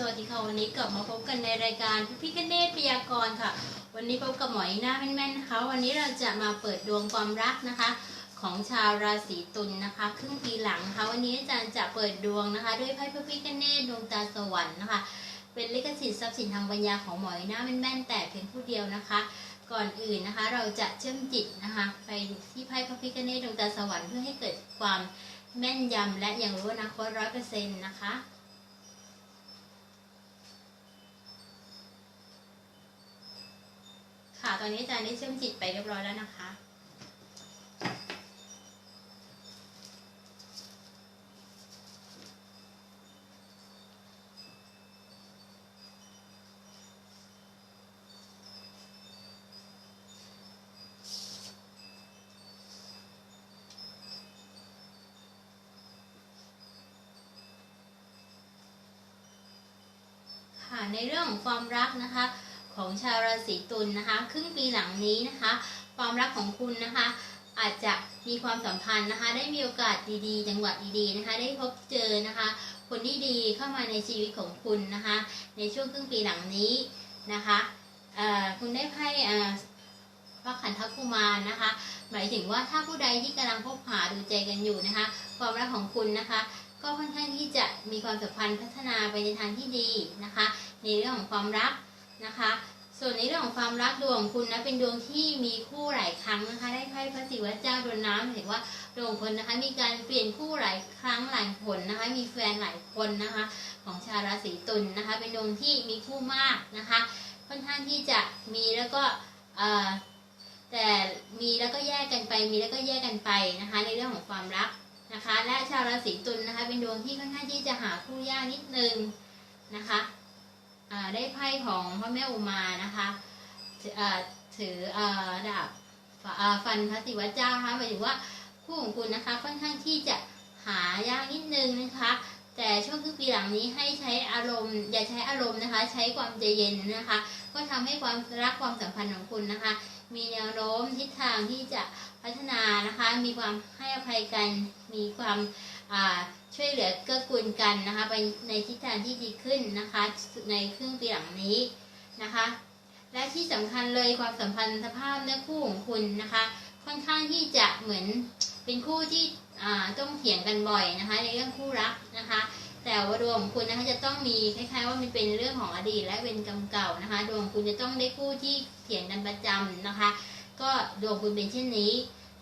สวัสดีค่ะวันนี้กลับมาพบกันในรายการพระพิคเนตพยากรณ์ค่ะ วันนี้พบกับหมอยหน้าแม่นๆนะคะวันนี้เราจะมาเปิดดวงความรักนะคะ ของชาวราศีตุลนะคะ ครึ่งปีหลังนะคะวันนี้อาจารย์จะเปิดดวงนะคะ ด้วยไพ่พระพิคเนตดวงตาสวรรค์นะคะ เป็นลิขสิทธิ์ทรัพย์สินทางปัญญาของหมอยหน้าแม่นๆแต่เพียงผู้เดียวนะคะ ก่อนอื่นนะคะ เราจะเชื่อมจิตนะคะ ไปที่ไพ่พระพิคเนตดวงตาสวรรค์เพื่อให้เกิดความแม่นยำและอย่างรู้อนาคตร้อยเปอร์เซ็นต์นะคะ ค่ะ ตอนนี้อาจารย์ได้เชื่อมจิตไปเรียบร้อยแล้วนะคะ ค่ะในเรื่องของความรักนะคะ ของชาวราศีตุลนะคะ ครึ่งปีหลังนี้นะคะ ความรักของคุณนะคะ อาจจะมีความสัมพันธ์นะคะ ได้มีโอกาสดีๆ จังหวะดีๆนะคะ ได้พบเจอนะคะ คนที่ดีเข้ามาในชีวิตของคุณนะคะ ในช่วงครึ่งปีหลังนี้นะคะคุณได้ไพ่เอ่อพระขันธกุมารนะคะ หมายถึงว่าถ้าผู้ใดที่กำลังพบหาดูใจกันอยู่นะคะ ความรักของคุณนะคะ ก็ค่อนข้างที่จะมีความสัมพันธ์พัฒนาไปในทางที่ดีนะคะ ในเรื่องของความรัก นะคะ ส่วนในเรื่องของความรักดวงคุณนะเป็นดวงที่มีคู่หลายครั้งนะคะ ได้ไพ่พระศิวะเจ้าดวงน้ำเห็นว่าดวงคุณนะคะ มีการเปลี่ยนคู่หลายครั้งหลายคนนะคะ มีแฟนหลายคนนะคะ ของชาวราศีตุลนะคะ เป็นดวงที่มีคู่มากนะคะ ค่อนข้างที่จะมีแล้วก็แต่มีแล้วก็แยกกันไป มีแล้วก็แยกกันไปนะคะ ในเรื่องของความรักนะคะ และชาวราศีตุลนะคะ เป็นดวงที่ค่อนข้างที่จะหาคู่ยากนิดนึงนะคะ ได้ไพ่ของพระแม่อุมานะคะถือดาบฟันพระศิวะเจ้านะคะหมายถึงว่าคู่ของคุณนะคะ ค่อนข้างที่จะหายากนิดนึงนะคะ แต่ช่วงครึ่งปีหลังนี้ให้ใช้อารมณ์ อย่าใช้อารมณ์นะคะ ใช้ความใจเย็นนะคะ ก็ทำให้ความรักความสัมพันธ์ของคุณนะคะ มีแนวโน้มทิศทางที่จะพัฒนานะคะ มีความให้อภัยกัน มีความ ช่วยเหลือเกื้อกูลกันนะคะ ไปในทิศทางที่ดีขึ้นนะคะ ในครึ่งปีหลังนี้นะคะ และที่สำคัญเลยความสัมพันธ์สภาพเนื้อคู่ของคุณนะคะ ค่อนข้างที่จะเหมือนเป็นคู่ที่ต้องเถียงกันบ่อยนะคะ ในเรื่องคู่รักนะคะ แต่ว่าดวงของคุณนะคะจะต้องมีคล้ายๆ ว่ามันเป็นเรื่องของอดีตและเป็นกรรมเก่านะคะดวงของคุณจะต้องได้คู่ที่เถียงกันประจำนะคะ ก็ดวงคุณเป็นเช่นนี้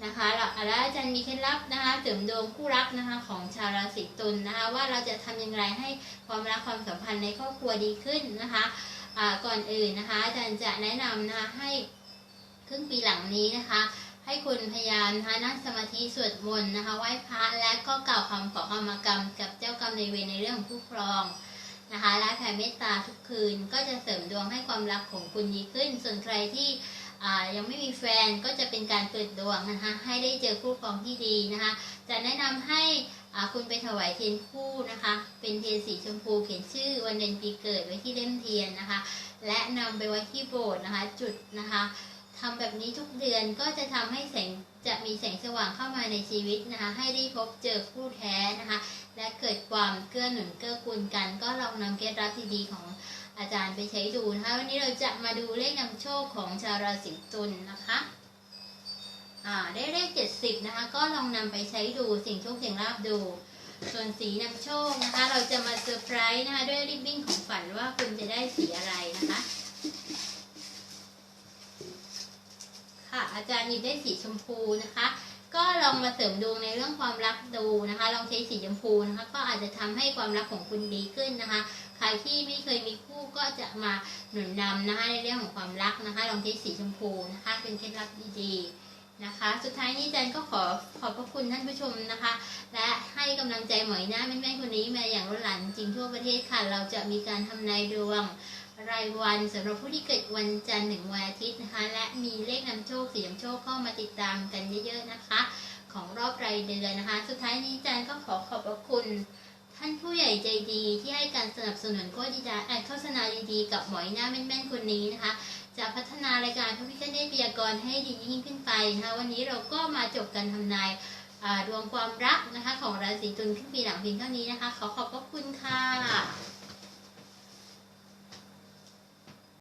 นะคะแล้วอาจารย์มีเคล็ดลับนะคะเสริมดวงคู่รักนะคะของชาวราศีตุลนะคะว่าเราจะทำอย่างไรให้ความรักความสัมพันธ์ในครอบครัวดีขึ้นนะคะก่อนอื่นนะคะอาจารย์จะแนะนำนะคะให้ครึ่งปีหลังนี้นะคะ ให้คุณพยายามนะคะนั่งสมาธิสวดมนต์นะคะไหว้พระและก็กล่าวคำขอขมากรรม กับเจ้ากรรมในายเวรในเรื่องของผู้ครองนะคะและแผ่เมตตาทุกคืนก็จะเสริมดวงให้ความรักของคุณดีขึ้น ส่วนใครที่ ยังไม่มีแฟนก็จะเป็นการเปิดดวงนะคะ ให้ได้เจอคู่ครองที่ดีนะคะ จะแนะนำให้คุณไปถวายเทียนคู่นะคะ เป็นเทียนสีชมพูเขียนชื่อวันเดือนปีเกิดไว้ที่เล่มเทียนนะคะ และนำไปไว้ที่โบสถ์นะคะ จุดนะคะทำแบบนี้ทุกเดือนก็จะทำให้แสงจะมีแสงสว่างเข้ามาในชีวิตนะคะ ให้ได้พบเจอคู่แท้นะคะ และเกิดความเกื้อหนุนเกื้อกูลกัน ก็ลองนำเคล็ดลับที่ดีของ อาจารย์ไปใช้ดูนะคะ วันนี้เราจะมาดูเลขนำโชคของชาวราศีตุลนะคะอ่าได้เลขเจ็ดสิบนะคะ ก็ลองนำไปใช้ดูสิ่งโชคเสี่ยงลาบดู ส่วนสีนำโชคนะคะ เราจะมาเซอร์ไพรส์นะคะด้วยริบบิ้นของฝันว่าคุณจะได้สีอะไรนะคะค่ะอาจารย์หยิบได้สีชมพูนะคะก็ลองมาเสริมดวงในเรื่องความรักดูนะคะ ลองใช้สีชมพูนะคะ ก็อาจจะทำให้ความรักของคุณดีขึ้นนะคะ รที่ไม่เคยมีคู่ก็จะมาหนุนนำนะคะในเรื่องของความรักนะคะลองใช้สีชมพูนะคะ เป็นเคล็ดลับดีๆนะคะ สุดท้ายนี้จารย์ก็ขอขอบพระคุณท่านผู้ชมนะคะ และให้กำลังใจหมอยหน้าแม่ๆคนนี้มาอย่างล้นหลามจริงทั่วประเทศค่ะ เราจะมีการทำนายดวงรายวันสำหรับผู้ที่เกิดวันจันทร์ถึงวันอาทิตย์นะคะ และมีเลขนำโชคสีนำโชคเข้ามาติดตามกันเยอะๆนะคะ ของรอบรายเดือนนะคะ สุดท้ายนี้จารย์ก็ขอขอบพระคุณ ท่านผู้ใหญ่ใจดีที่ให้การสนับสนุนโคดีดาแอดโฆษณาดีๆกับหมอยหน้าแม่นๆคนนี้นะคะ จะพัฒนารายการพระพิฆเนศพยากรณ์ให้ดียิ่งขึ้นไปนะคะวันนี้เราก็มาจบการทำนายดวงความรักนะคะของราศีตุลขึ้นปีหลังเพียงเท่านี้นะคะ ขอขอบพระคุณค่ะ